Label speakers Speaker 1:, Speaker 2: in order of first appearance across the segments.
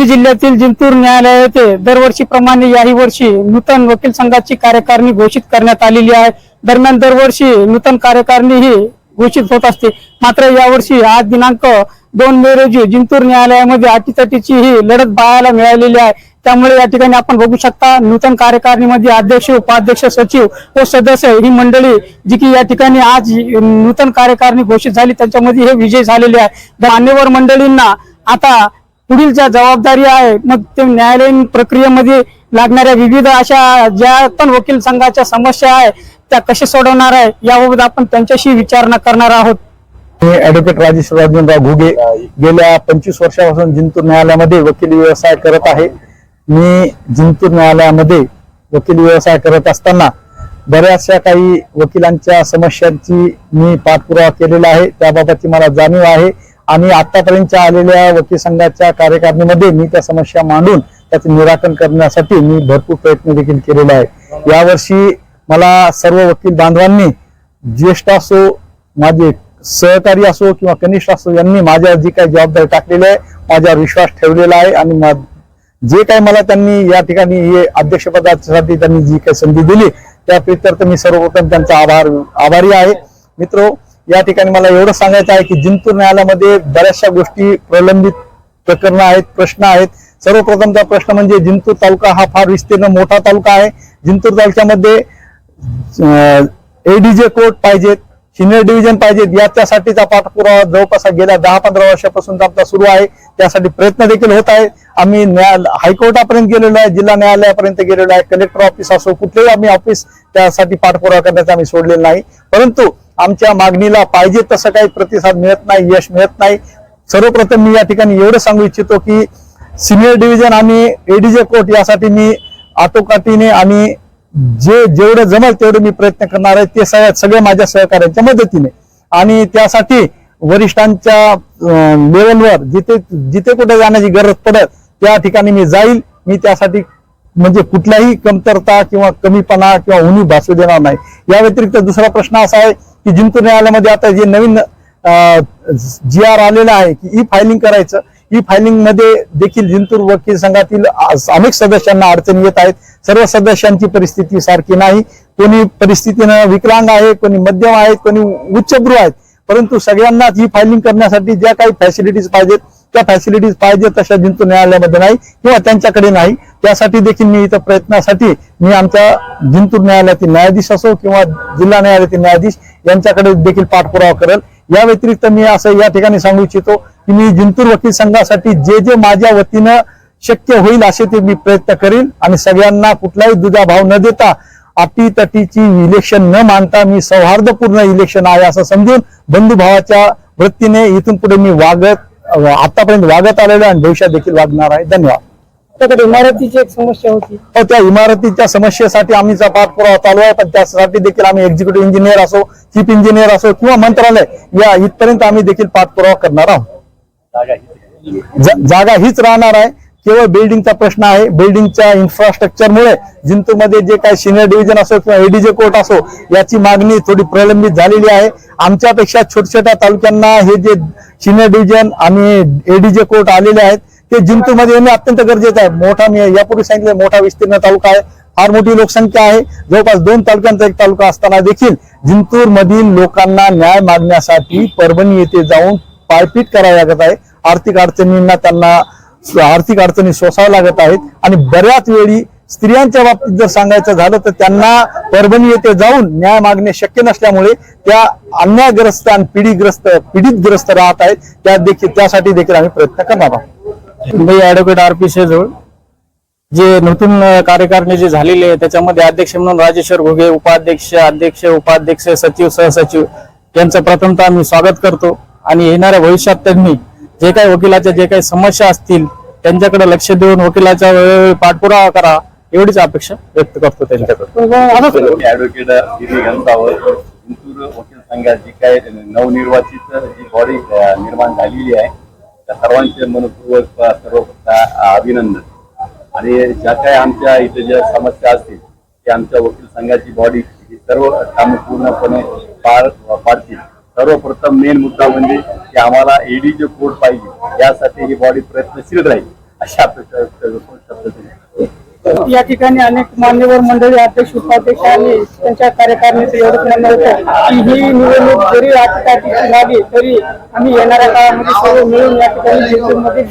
Speaker 1: परभणी जिल्ह्यातील जिंतूर न्यायालय येथे दरवर्षीप्रमाणे याही वर्षी नूतन वकील संघाची कार्यकारिणी घोषित करण्यात आलेली आहे. दरम्यान दरवर्षी नूतन कार्यकारिणी ही घोषित होत असते. मात्र यावर्षी आज दिनांक दोन मे रोजी जिंतूर न्यायालयामध्ये अटीतटीची ही लढत पाहायला मिळालेली आहे. त्यामुळे या ठिकाणी आपण बघू शकता नूतन कार्यकारिणीमध्ये अध्यक्ष उपाध्यक्ष सचिव व सदस्य ही मंडळी जी की या ठिकाणी आज नूतन कार्यकारिणी घोषित झाली त्यांच्यामध्ये हे विजय झालेले आहे. मान्यवर मंडळींना आता पुढील ज्या जबाबदारी आहे. मग ते न्यायालयीन प्रक्रियेमध्ये लागणाऱ्या विविध अशा ज्या पण वकील संघाच्या समस्या आहे त्या कशा सोडवणार आहे याबाबत आपण त्यांच्याशी विचारणा करणार आहोत.
Speaker 2: मी ऍडव्होकेट राजेश राजेंद्रराव घुगे गेल्या पंचवीस वर्षापासून जिंतूर न्यायालयामध्ये वकील व्यवसाय करत आहे. मी जिंतूर न्यायालयामध्ये वकील व्यवसाय करत असताना बऱ्याचशा काही वकिलांच्या समस्यांची मी पाठपुरावा केलेला आहे. त्याबाबतची मला जाणीव आहे. आणि आतापर्यंतच्या आलेल्या वकील संघाच्या कार्यकारिणीमध्ये मी त्या समस्या मांडून त्याचे निराकरण करण्यासाठी मी भरपूर प्रयत्न देखील केलेले आहे यावर्षी मला सर्व वकील बांधवांनी ज्येष्ठ असो माझे सहकारी असो किंवा कनिष्ठ असो यांनी माझ्यावर जी काही जबाबदारी टाकलेली आहे माझ्यावर विश्वास ठेवलेला आहे आणि जे काही मला त्यांनी या ठिकाणी हे अध्यक्षपदासाठी त्यांनी जी काही संधी दिली त्या प्रित्यर्थ मी सर्वप्रथम त्यांचा आभार आभारी आहे. मित्रो या ठिकाणी मला एवढं सांगायचं आहे की जिंतूर न्यायालयामध्ये बऱ्याचशा गोष्टी प्रलंबित प्रकरणं आहेत प्रश्न आहेत. सर्वप्रथमचा प्रश्न म्हणजे जिंतूर तालुका हा फार विस्तीर्ण मोठा तालुका आहे. जिंतूर तालुक्यामध्ये एडीजे कोर्ट पाहिजेत सिनियर डिव्हिजन पाहिजेत. याच्यासाठीचा पाठपुरावा जवळपास गेल्या दहा पंधरा वर्षापासून आमचा सुरू आहे. त्यासाठी प्रयत्न देखील होत आहे. आम्ही न्यायालय हायकोर्टापर्यंत गेलेलो आहे जिल्हा न्यायालयापर्यंत गेलेलो आहे. कलेक्टर ऑफिस असो कुठलेही आम्ही ऑफिस त्यासाठी पाठपुरावा करण्याचा आम्ही सोडलेला नाही. परंतु आमच्या मागणीला पाहिजे तसं काही प्रतिसाद मिळत नाही यश मिळत नाही. सर्वप्रथम मी या ठिकाणी एवढं सांगू इच्छितो की सिनियर डिव्हिजन आणि एडीजे कोर्ट यासाठी मी आटोकाटीने आणि जे जेवढं जमेल तेवढे मी प्रयत्न करणार आहे. ते सगळ्या सगळे माझ्या सहकार्यांच्या मदतीने. आणि त्यासाठी वरिष्ठांच्या लेवलवर जिथे जिथे कुठे जाण्याची गरज पडत त्या ठिकाणी मी जाईल. मी त्यासाठी म्हणजे कुठल्याही कमतरता किंवा कमीपणा किंवा उणी भासू देणार नाही. या व्यतिरिक्त दुसरा प्रश्न असा आहे की जिंतूर न्यायालयामध्ये आता जे नवीन जी आर आलेला आहे की ई फायलिंग करायचं ई फायलिंगमध्ये देखील जिंतूर वकील संघातील अनेक सदस्यांना अडचणी येत आहेत. सर्व सदस्यांची परिस्थिती सारखी नाही. कोणी परिस्थितीनं विकलांग आहे कोणी मध्यम आहेत कोणी उच्चभ्रू आहेत. परंतु सगळ्यांनाच ही फायलिंग करण्यासाठी ज्या काही फॅसिलिटीज पाहिजेत त्या फॅसिलिटीज पाहिजे तशा जिंतूर न्यायालयामध्ये नाही किंवा त्यांच्याकडे नाही. त्यासाठी देखील मी इथं प्रयत्नासाठी मी आमच्या जिंतूर न्यायालयातील न्यायाधीश असो किंवा जिल्हा न्यायालयातील न्यायाधीश यांच्याकडे देखील पाठपुरावा करेल. या व्यतिरिक्त मी असं या ठिकाणी सांगू इच्छितो की मी जिंतूर वकील संघासाठी जे जे माझ्या वतीनं शक्य होईल असे ते मी प्रयत्न करील आणि सगळ्यांना कुठलाही दुजाभाव न देता अटीतटीची इलेक्शन न मानता मी सौहार्दपूर्ण इलेक्शन आहे असं समजून बंधुभावाच्या वृत्तीने इथून पुढे मी वागत आतापर्यंत वागत आलेलो आहे आणि भविष्यात देखील वागणार आहे. धन्यवाद.
Speaker 1: त्याकडे इमारतीची एक समस्या होती.
Speaker 2: हो त्या इमारतीच्या समस्येसाठी आम्ही पाठपुरावा चालू आहे पण त्यासाठी देखील आम्ही एक्झिक्युटिव्ह इंजिनियर असो चीफ इंजिनियर असो किंवा मंत्रालय या इथपर्यंत आम्ही देखील पाठपुरावा करणार आहोत. जागा हीच राहणार आहे. केवळ बिल्डिंगचा प्रश्न आहे. बिल्डिंगच्या इन्फ्रास्ट्रक्चरमुळे जिंतूरमध्ये जे काही सिनियर डिव्हिजन असो किंवा एडीजे कोर्ट असो याची मागणी थोडी प्रलंबित झालेली आहे. आमच्यापेक्षा छोट्या छोट्या तालुक्यांना हे जे सिनियर डिव्हिजन आणि एडीजे कोर्ट आलेले आहेत ते जिंतूरमध्ये येणे अत्यंत गरजेचं आहे. मोठा मी यापूर्वी सांगितलं मोठा विस्तीर्ण तालुका आहे. फार मोठी लोकसंख्या आहे. जवळपास दोन तालुक्यांचा एक तालुका असताना देखील जिंतूर मधील लोकांना न्याय मागण्यासाठी परभणी येथे जाऊन पायपीट करावी लागत आहे. आर्थिक अडचणींना त्यांना आर्थिक अडचणी सोसाव्या लागत आहेत. आणि बऱ्याच वेळी स्त्रियांच्या बाबतीत जर सांगायचं झालं तर त्यांना परभणी येथे जाऊन न्याय मागणे शक्य नसल्यामुळे त्या अन्यायग्रस्त आणि पिढीग्रस्त पीडितग्रस्त राहत आहेत. त्या देखील त्यासाठी देखील आम्ही प्रयत्न करणार आहोत.
Speaker 1: मी ऍडव्होकेट आर पी शेजवळ जे नूतन कार्यकारिणी जे झालेली आहे त्याच्यामध्ये अध्यक्ष म्हणून राजेश्वर घुगे उपाध्यक्ष अध्यक्ष उपाध्यक्ष सचिव सहसचिव यांचं प्रथमतः मी स्वागत करतो. आणि येणाऱ्या भविष्यात त्यांनी जे काही वकिलाच्या जे काही समस्या असतील त्यांच्याकडे लक्ष देऊन वकिलाचा वेळोवेळी पाठपुरावा करा एवढीच अपेक्षा व्यक्त करतो त्यांच्याकडे
Speaker 3: ऍडव्होकेट गिरी घनसावर जिंतूर वकील संघात जी काय नवनिर्वाचित जी बॉडी निर्माण झालेली आहे त्या सर्वांचे मनपूर्वक सर्व अभिनंदन. आणि ज्या काही आमच्या इथे ज्या समस्या असतील त्या आमच्या वकील संघाची बॉडी ही सर्व कामे पूर्णपणे पार पाडतील. सर्वप्रथम मेन मुद्दा म्हणजे की आम्हाला ईडी जे कोर्ट पाहिजे. यासाठी ही बॉडी प्रयत्नशील राहील अशा अपेक्षा शब्द
Speaker 1: या ठिकाणी अनेक मान्यवर मंडळी अध्यक्ष उपाध्यक्ष आणि त्यांच्या कार्यकारिणीचं एवढं म्हणणं होतं की ही निवडणूक जरी अटीतटीची झाली तरी आम्ही येणाऱ्या काळामध्ये सर्व मिळून या ठिकाणी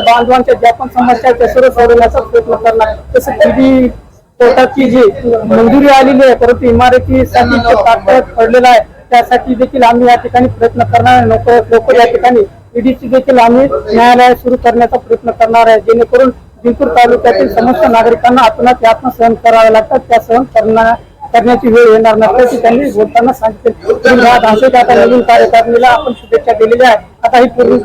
Speaker 1: बांधवांच्या ज्या पण समस्या त्या सर्व सोडवण्याचा प्रयत्न करणार. तसं किती कोर्टाची जी मंजुरी आलेली आहे परंतु इमारतीसाठी जे तात्काळ पडलेलं आहे त्यासाठी देखील आम्ही या ठिकाणी प्रयत्न करणार लोक लवकर या ठिकाणी ईडीची देखील आम्ही न्यायालय सुरू करण्याचा प्रयत्न करणार आहे. जेणेकरून जिंतूर तालुक्यातील समस्त नागरिकांना आत्महत्या यातना सहन कराव्या लागतात. त्या सहन करणार करण्याची वेळ येणार नसल्याची त्यांनी बोलताना सांगितले. या आता नवीन कार्यकारिणीला आपण शुभेच्छा दिलेल्या आहेत. आता ही पूर्ण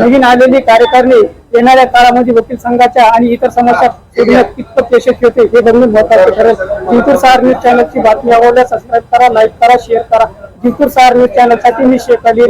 Speaker 1: नवीन आलेली कार्यकारिणी येणाऱ्या काळामध्ये वकील संघाच्या आणि इतर समस्या सोडण्यात कितपत यशस्वी होते हे बघून महत्त्वाचे ठरेल. जिंतूर सहार न्यूज चॅनलची बातमी आवडल्यास सबस्क्राईब करा लाईक करा शेअर करा. जिंतूर सहार न्यूज चॅनलसाठी मी शेख अली.